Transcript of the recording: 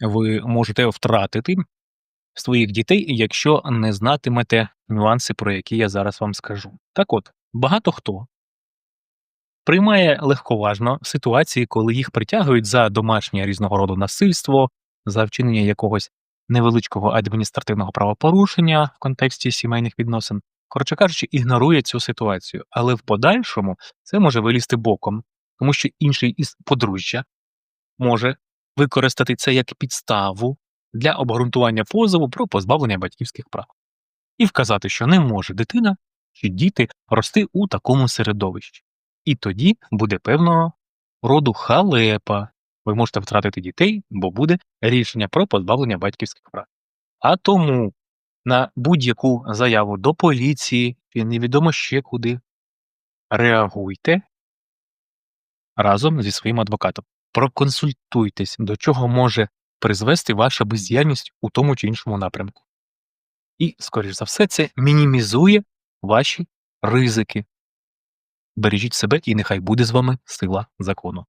ви можете втратити своїх дітей, якщо не знатимете нюанси, про які я зараз вам скажу. Так от, багато хто приймає легковажно ситуації, коли їх притягують за домашнє різного роду насильство, за вчинення якогось невеличкого адміністративного правопорушення в контексті сімейних відносин. Коротше кажучи, ігнорує цю ситуацію, але в подальшому це може вилізти боком, тому що інший із подружжя може використати це як підставу для обґрунтування позову про позбавлення батьківських прав і вказати, що не може дитина чи діти рости у такому середовищі. І тоді буде певного роду халепа. Ви можете втратити дітей, бо буде рішення про позбавлення батьківських прав. А тому на будь-яку заяву до поліції чи невідомо ще куди реагуйте разом зі своїм адвокатом. Проконсультуйтесь, до чого може призвести ваша бездіяльність у тому чи іншому напрямку. І, скоріш за все, це мінімізує ваші ризики. Бережіть себе, і нехай буде з вами сила закону.